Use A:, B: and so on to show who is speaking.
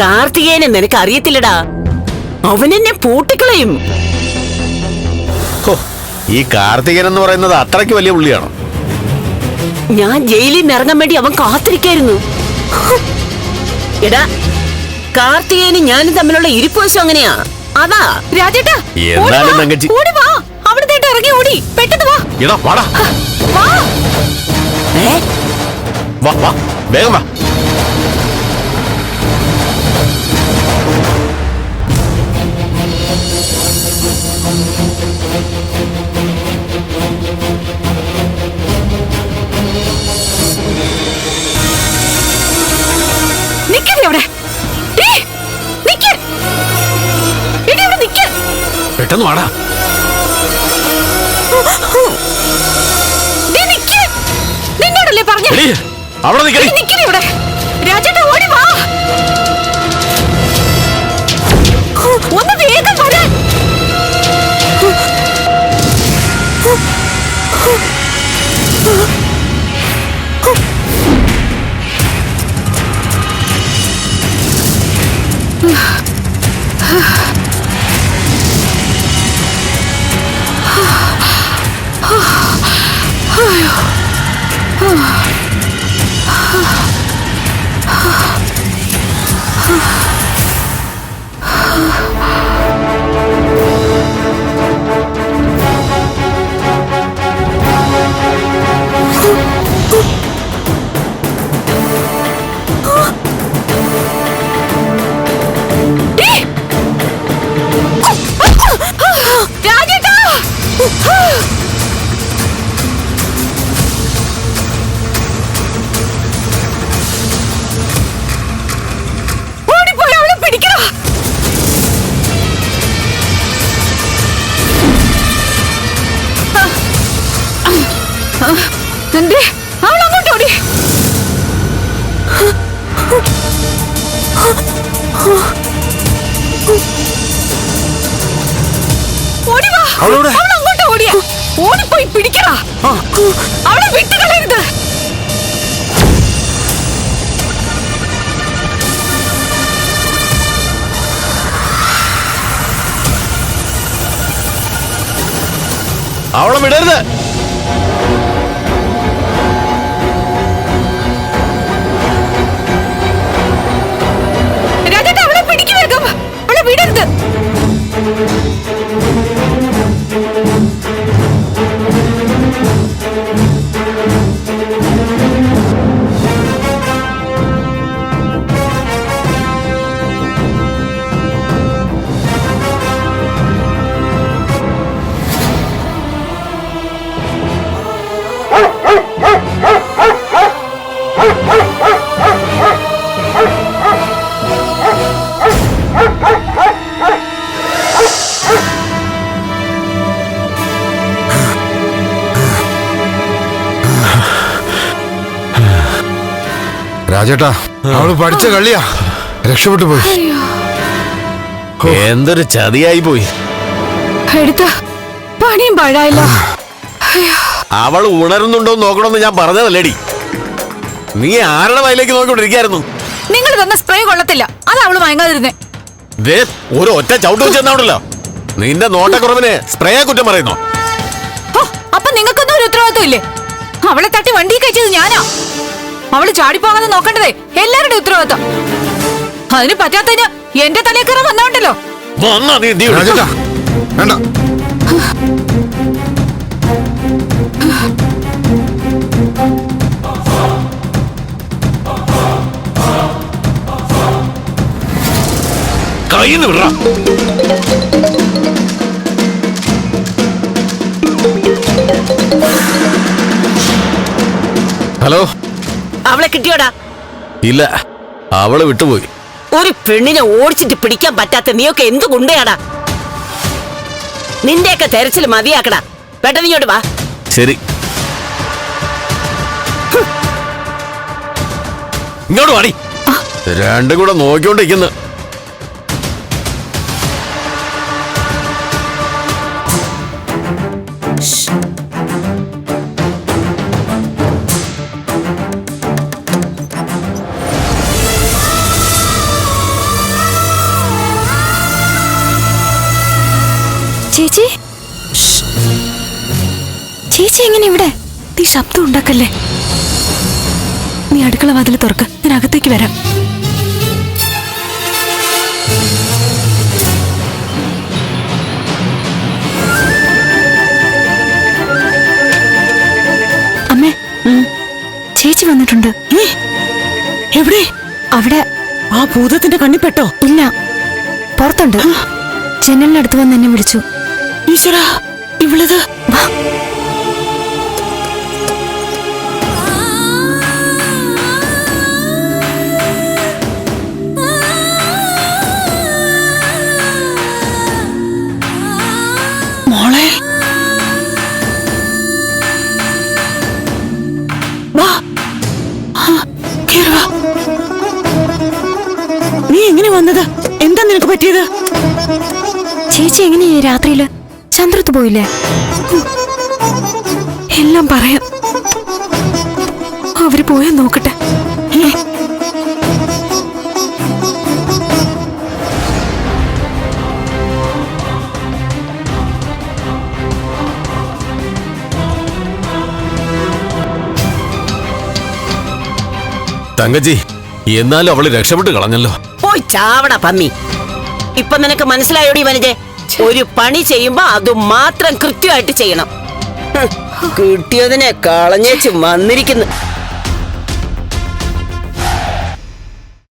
A: കാർത്തികേയനെ നിനക്ക് അറിയത്തില്ലടാ അവനെന്നെ പൂട്ടിക്കളയും.
B: ഈ കാർത്തികൻ എന്ന് പറയുന്നത് അത്രയ്ക്ക് വലിയ പുള്ളിയാണോ?
A: ഞാൻ ജയിലിൽ നിന്ന് ഇറങ്ങാൻ വേണ്ടി അവൻ കാത്തിരിക്കായിരുന്നു. എടാ കാർത്തികേയനും ഞാനും തമ്മിലുള്ള ഇരിപ്പുവശം അങ്ങനെയാ. അതാ.
C: രാജേട്ടാ
B: എന്നാലും
C: ഓടി വാ,
B: തങ്കച്ചി-
C: ഓടി വാ. അവിടുത്തെ ഇറങ്ങി ഓടി. പെട്ടെന്ന് വാ.
B: എടാ വാടാ.
C: വാ
B: വാ. വേഗം വാ. പെട്ടെന്ന് വാടാ.
C: നിന്നോടല്ലേ പറഞ്ഞേ?
B: അവിടെ
C: ഇവിടെ. രാജേട്ടാ ഓടി വാ. ഒന്ന് വേഗം വരാൻ. ടീ. Peace. എന്തേ അവൾ അങ്ങോട്ട് ഓടി. ഓടി വാ.
B: അവളെവിടെ?
C: അവൾ അങ്ങോട്ട് ഓടിയ. ഓടിപ്പോയി പിടിക്കടാ. അവളെ വിട്ടുകളയരുത്
B: അവളെ വിടരുത്.
C: രാജേട്ടാ
D: അവൾ പഠിച്ച കള്ളിയാ. രക്ഷപ്പെട്ടു പോയി.
B: എന്തൊരു ചതിയായി പോയി.
C: എടുത്ത പണിയും പാഴായില്ല.
B: അവൾ ഉണരുന്നുണ്ടോ നോക്കണമെന്ന് ഞാൻ പറഞ്ഞതല്ലേടി. നീ ആരുടെ വയലേക്ക് നോക്കിക്കൊണ്ടിരിക്കായിരുന്നു
C: നിങ്ങൾ തന്ന സ്പ്രേ കൊള്ളത്തില്ല. അത് അവൾ
B: വാങ്ങാതിരുന്നേ ഒരു ഒറ്റ ചവിട്ട് വെച്ചെന്നാണല്ലോ നിന്റെ നോട്ടക്കുറവിന് സ്പ്രേ കുറ്റം പറയുന്നു?
C: അപ്പൊ നിങ്ങൾക്കൊന്നും ഒരു ഉത്തരവാദിത്വം ഇല്ലേ? അവളെ തട്ടി വണ്ടി കഴിച്ചത് ഞാനാ. അവൾ ചാടിപ്പോകാതെ നോക്കേണ്ടതേ എല്ലാവരുടെ ഉത്തരവാദിത്വം അതിന് പറ്റാത്തതിന് എന്റെ തലേക്കറ വന്നോണ്ടല്ലോ.
D: രാജേട്ടാ വേണ്ട.
B: കയ്യിന്ന് വിടറാ. ഹലോ.
A: അവളെ കിട്ടിയോടാ?
B: ഇല്ല അവളെ വിട്ടുപോയി.
A: ഒരു പെണ്ണിനെ ഓടിച്ചിട്ട് പിടിക്കാൻ പറ്റാത്ത നീയൊക്കെ എന്ത് ഗുണ്ടയാടാ? നിന്റെയൊക്കെ തെരച്ചിൽ മതിയാക്കടാ. പെട്ടെന്ന് ഇങ്ങോട്ട് വാ.
B: ശരി. ഇങ്ങോട്ട് വാടി. രണ്ടും കൂടെ നോക്കിക്കൊണ്ടിരിക്കുന്നു.
E: ചേച്ചി? ചേച്ചി എങ്ങനെ ഇവിടെ? നീ ശബ്ദം ഉണ്ടാക്കല്ലേ? നീ അടുക്കള വാതിൽ തുറക്ക്. ഞാൻ അകത്തേക്ക് വരാം. അമ്മേ ചേച്ചി വന്നിട്ടുണ്ട്.
A: എവിടെ?
E: അവിടെ.
A: ആ ഭൂതത്തിന്റെ കണ്ണിപ്പെട്ടോ
E: ഇല്ല. പുറത്തുണ്ട്. ജനലിനടുത്ത് വന്ന് എന്നെ വിളിച്ചു.
A: ഈശ്വര ഇവളത്. മോളെ. നീ എങ്ങനെ വന്നത്? എന്താ നിനക്ക് പറ്റിയത്?
E: ചേച്ചി എങ്ങനെയാ രാത്രിയിൽ? ചന്ദ്രത്ത് പോയില്ലേ? എല്ലാം പറയാം. അവർ പോയാ നോക്കട്ടെ.
B: തങ്കജി എന്നാലും അവൾ രക്ഷപ്പെട്ട് കളഞ്ഞല്ലോ.
A: പോയി ചാവട പമ്മി. ഇപ്പൊ നിനക്ക് മനസ്സിലായോടി വനജെ ഒരു പണി ചെയ്യുമ്പോ അത് മാത്രം കൃത്യമായിട്ട് ചെയ്യണം. കിട്ടിയതിനെ കളഞ്ഞേച്ച് വന്നിരിക്കുന്നു.